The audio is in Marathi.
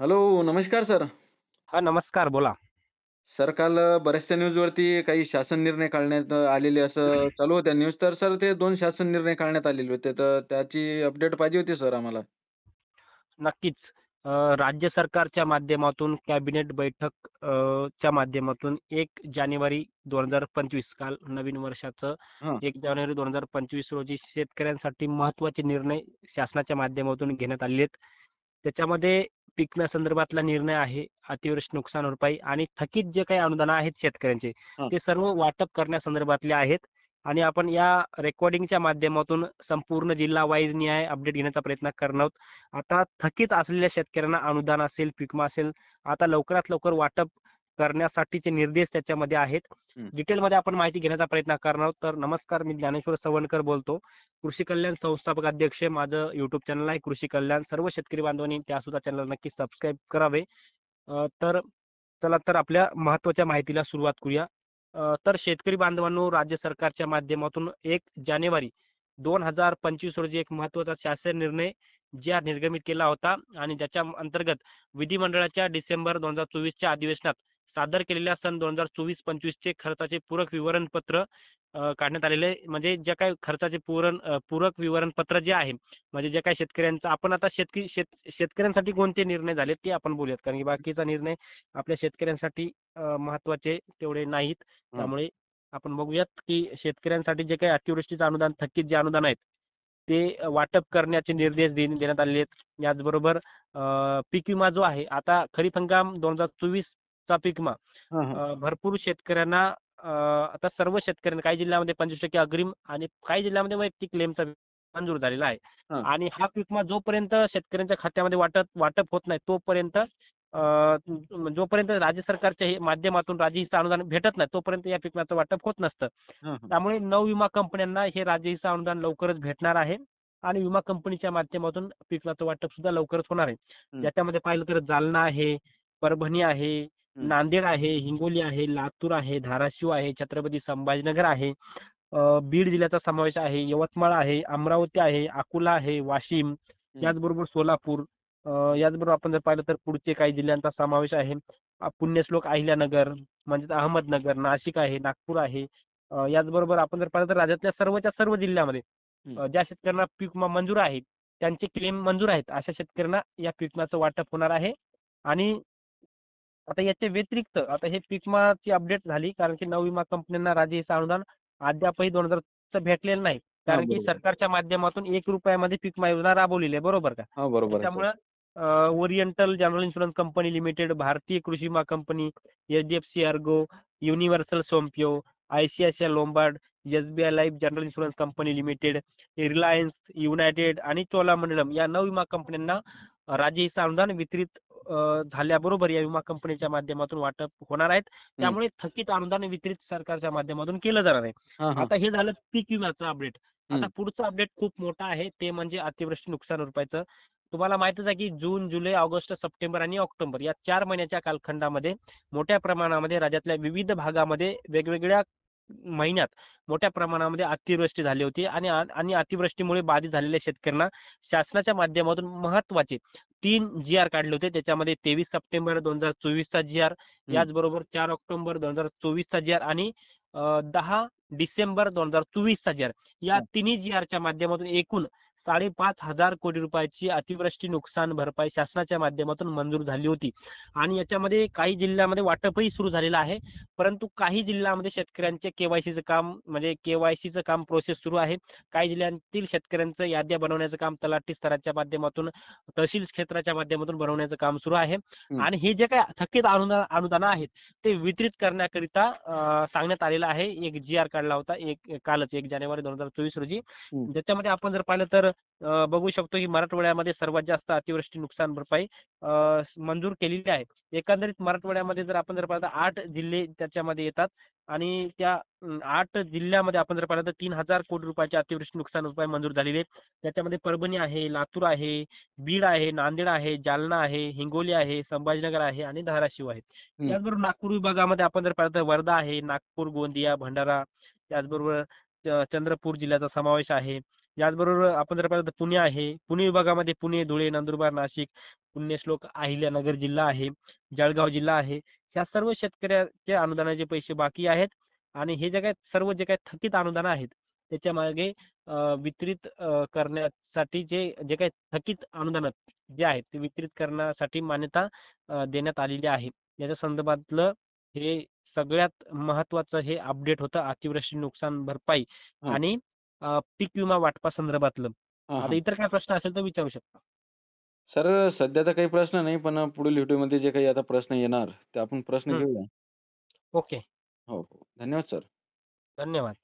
हॅलो, नमस्कार सर. हां, नमस्कार बोला. सर काल बऱ्याचशा न्यूजवरती काही शासन निर्णय काढण्यात आलेले असं चालू होत्या न्यूज. तर सर ते 2 शासन निर्णय काढण्यात आलेले होते. तर त्याची अपडेट पाहिजे होती सर आम्हाला. नक्कीच. अ, राज्य सरकारच्या माध्यमातून कॅबिनेट बैठक अ, च्या माध्यमातून 1 जानेवारी 2025 काल नवीन वर्षाचं हां. 1 जानेवारी 2025 रोजी शेतकऱ्यांसाठी महत्त्वाचे निर्णय शासनाच्या माध्यमातून घेण्यात आलेले आहेत. त्याच्यामध्ये पीक विम्यासंदर्भातला निर्णय आहे, अतिवृष्टी नुकसान भरपाई आणि थकीत जे काही अनुदान आहेत शेतकऱ्यांचे. ते सर्व वाटप करण्यासंदर्भातले आहेत आणि आपण या रेकॉर्डिंगच्या माध्यमातून संपूर्ण जिल्हा वाईज न्याय अपडेट घेण्याचा प्रयत्न करणार आहोत. आता थकीत असलेल्या शेतकऱ्यांना अनुदान असेल, पीक विमा असेल, आता लवकरात लवकर वाटप करण्यासाठीचे निर्देश त्याच्यामध्ये आहेत. डिटेलमध्ये आपण माहिती घेण्याचा प्रयत्न करणार आहोत. तर नमस्कार, मी ज्ञानेश्वर सवणकर बोलतो. कृषी कल्याण संस्थापक अध्यक्ष. माझं YouTube चॅनल आहे कृषी कल्याण. सर्व शेतकरी बांधवांनी त्यासुद्धा चॅनल नक्की सबस्क्राईब करावे. तर चला तर आपल्या महत्त्वाच्या माहितीला सुरुवात करूया. तर शेतकरी बांधवांनो, राज्य सरकारच्या माध्यमातून 1 जानेवारी 2025 रोजी एक महत्त्वाचा शासन निर्णय ज्या निर्गमित केला होता आणि ज्याच्या अंतर्गत विधिमंडळाच्या डिसेंबर 2024 च्या अधिवेशनात सादर केलेल्या सन 2024-25 चे खर्चाचे पूरक विवरणपत्र काढण्यात आलेले. म्हणजे जे काही खर्चाचे पूरण पूरक विवरणपत्र जे आहे, म्हणजे जे काही शेतकऱ्यांचं आपण आता शेतकरी शेत शेतकऱ्यांसाठी कोणते निर्णय झाले ते आपण बोलूयात. कारण की बाकीचा निर्णय आपल्या शेतकऱ्यांसाठी अ, महत्त्वाचे तेवढे नाहीत. त्यामुळे आपण बघूयात की शेतकऱ्यांसाठी जे काही अतिवृष्टीचं अनुदान, थकीत जे अनुदान आहेत, ते वाटप करण्याचे निर्देश देण देण्यात आलेले आहेत. याचबरोबर अ, पीक विमा जो आहे, आता खरीप हंगाम 2024 चा पीक हां. अ, भरपूर शेतकऱ्यांना आता सर्व शेतकऱ्यांना काही जिल्ह्यामध्ये 25% अग्रिम आणि काही जिल्ह्यामध्ये वैयक्तिक क्लेमचा मंजूर झालेला आहे. आणि हा पीक विमा जोपर्यंत शेतकऱ्यांच्या खात्यामध्ये वाटप वाटप होत नाही तोपर्यंत जोपर्यंत राज्य सरकारच्या माध्यमातून राज्य हिस्सा अनुदान भेटत नाही, तोपर्यंत या पीक विम्याचं वाटप होत नसतं. त्यामुळे नऊ विमा कंपन्यांना हे राज्य हिस्सा अनुदान लवकरच भेटणार आहे आणि विमा कंपनीच्या माध्यमातून पीक विम्याचं वाटप सुद्धा लवकरच होणार आहे. हं. याच्यामध्ये पाहिलं तर जालना आहे, परभणी आहे. नांदेड आहे, हिंगोली आहे, लातूर आहे, धाराशिव आहे, छत्रपती संभाजीनगर आहे, बीड जिल्ह्याचा समावेश आहे, यवतमाळ आहे, अमरावती आहे, अकोला आहे, वाशिम. याचबरोबर सोलापूर, याचबरोबर आपण जर पाहिलं तर पुढचे काही जिल्ह्यांचा समावेश आहे. पुण्यश्लोक अहिल्यानगर, म्हणजेच अहमदनगर, नाशिक आहे, नागपूर आहे. याचबरोबर आपण जर पाहिलं तर राज्यातल्या सर्वच्या सर्व जिल्ह्यामध्ये ज्या शेतकऱ्यांना पीक विमा मंजूर आहे, त्यांचे क्लेम मंजूर आहेत, अशा शेतकऱ्यांना या पीक विम्याचं वाटप होणार आहे. आणि आता याच्या व्यतिरिक्त आता हे पीक विमाची अपडेट झाली कारण की नऊ विमा कंपन्यांना राज्य हिस्सा अनुदान अद्यापही 2024चं भेटलेलं नाही. कारण की. सरकारच्या माध्यमातून ₹1 मध्ये पीक विमा योजना राबवलेली आहे, बरोबर का? हां, बरोबर अ, Oriental General Insurance Company Limited, भारतीय कृषी विमा company, HDFC Ergo, Universal Sompo, ICICI Lombard, SBI Life General Insurance Company Limited, Reliance, United आणि चोलामंडलम या नऊ विमा कंपन्यांना राज्य हिस्सा अनुदान वितरित झाल्याबरोबर या विमा कंपनीच्या माध्यमातून वाटप होणार आहेत. त्यामुळे थकीत अनुदान वितरित सरकारच्या माध्यमातून केलं जाणार आहे. आता हे झालं पीक विम्याचं अपडेट. आता. पुढचं अपडेट खूप मोठं आहे ते म्हणजे अतिवृष्टी नुकसान भरपाईचं. तुम्हाला माहीतच आहे की जून, जुलै, ऑगस्ट, सप्टेंबर आणि ऑक्टोबर या 4 महिन्याच्या कालखंडामध्ये मोठ्या प्रमाणामध्ये राज्यातल्या विविध भागामध्ये वेगवेगळ्या महिन्यात मोठ्या प्रमाणामध्ये अतिवृष्टी झाली होती आणि आणि अतिवृष्टीमुळे बाधित झालेल्या शेतकऱ्यांना शासनाच्या माध्यमातून महत्त्वाचे 3 जी-आर काढले होते. त्याच्यामध्ये 23 सप्टेंबर 2024 चा जी-आर, हं. याचबरोबर 4 ऑक्टोबर 2024 चा जी-आर आणि अ, 10 डिसेंबर 2024 चा जी-आर. या हां. तिन्ही जी-आरच्या माध्यमातून एकूण 5,500 कोटी रुपयाची अतिवृष्टी नुकसान भरपाई शासनाच्या माध्यमातून मंजूर झाली होती. आणि याच्यामध्ये काही जिल्ह्यामध्ये वाटपही सुरू झालेलं आहे. परंतु काही जिल्ह्यामध्ये शेतकऱ्यांचे के-वाय-सीचं काम म्हणजे के-वाय-सीचं काम प्रोसेस सुरू आहे. काही जिल्ह्यांतील शेतकऱ्यांचं याद्या बनवण्याचं काम तलाठी स्तराच्या माध्यमातून, तहसील क्षेत्राच्या माध्यमातून बनवण्याचं काम सुरू आहे. आणि हे जे काही थकीत अनुदान अनुदानं आहेत, ते वितरित करण्याकरिता सांगण्यात आलेलं आहे. एक जी-आर काढला होता एक कालच 1 जानेवारी 2024 रोजी. हं. ज्याच्यामध्ये आपण जर पाहिलं तर बघू शकतो की मराठवाड्यामध्ये सर्वात जास्त अतिवृष्टी नुकसान भरपाई मंजूर केलेली आहे. एकंदरीत मराठवाड्यामध्ये जर आपण जर पाहिलं तर 8 जिल्हे त्याच्यामध्ये येतात आणि त्या 8 जिल्ह्यामध्ये आपण जर पाहिलं तर 3,000 कोटी रुपयाची अतिवृष्टी नुकसान भरपाई मंजूर झालेली आहे. त्याच्यामध्ये परभणी आहे, लातूर आहे, बीड आहे, नांदेड आहे, जालना आहे, हिंगोली आहे, संभाजीनगर आहे आणि धाराशिव आहे. त्याचबरोबर नागपूर विभागामध्ये आपण जर पाहिलं तर वर्धा आहे, नागपूर, गोंदिया, भंडारा, त्याचबरोबर चंद्रपूर जिल्ह्याचा समावेश आहे. याचबरोबर आपण जर पाहिलं तर पुणे आहे. पुणे विभागामध्ये पुणे, धुळे, नंदुरबार, नाशिक, पुण्यश्लोक अहिल्यानगर जिल्हा आहे, जळगाव जिल्हा आहे. ह्या सर्व शेतकऱ्याच्या अनुदानाचे पैसे बाकी आहेत आणि हे जे काही सर्व जे काही थकीत अनुदान आहेत त्याच्यामागे वितरित करण्यासाठी जे जे काही थकीत अनुदान जे आहेत ते वितरित करण्यासाठी मान्यता देण्यात आलेली आहे. याच्या संदर्भातलं हे सगळ्यात महत्त्वाचं हे अपडेट होतं अतिवृष्टी नुकसान भरपाई हां. आणि पीक विमा वाटपा संदर्भातलं. आता. इतर काही प्रश्न असेल तर विचारू शकता. सर सध्या तर काही प्रश्न नाही, पण पुढील व्हिडिओमध्ये जे काही आता प्रश्न येणार, ते आपण प्रश्न. घेऊया. ओके. हो, हो. धन्यवाद सर. धन्यवाद.